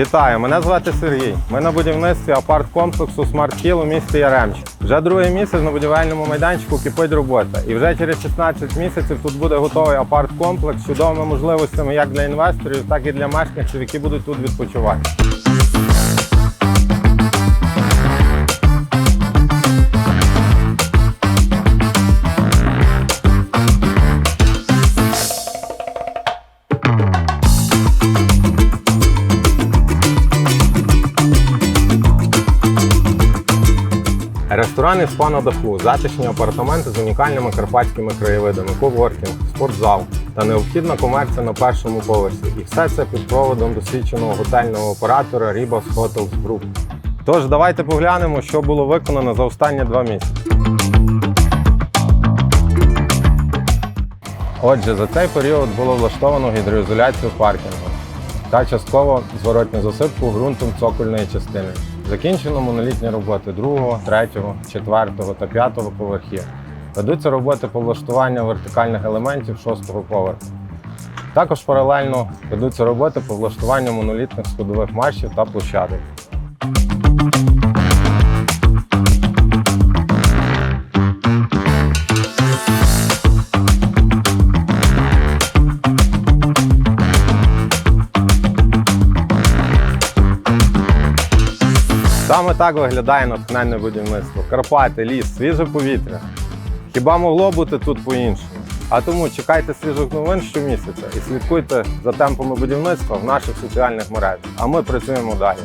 Вітаю, мене звати Сергій. Ми на будівництві апарт-комплексу Hill у місті Яремче. Вже другий місяць на будівельному майданчику кипить робота. І вже через 16 місяців тут буде готовий апарт-комплекс з чудовими можливостями як для інвесторів, так і для мешканців, які будуть тут відпочивати. Ресторан і спа на даху, затишні апартаменти з унікальними карпатськими краєвидами, коворкінг, спортзал та необхідна комерція на першому поверсі. І все це під проводом досвідченого готельного оператора Ribas Hotels Group. Тож давайте поглянемо, що було виконано за останні два місяці. Отже, за цей період було влаштовано гідроізоляцію паркінгу та частково зворотню засипку ґрунтом цокольної частини. Закінчено монолітні роботи 2, 3, 4 та 5 поверхів. Ведуться роботи по влаштуванню вертикальних елементів 6 поверху. Також паралельно ведуться роботи по влаштуванню монолітних сходових маршів та площадок. Саме так виглядає натхненне будівництво. Карпати, ліс, свіже повітря. Хіба могло бути тут по-іншому? А тому чекайте свіжих новин щомісяця і слідкуйте за темпами будівництва в наших соціальних мережах. А ми працюємо далі.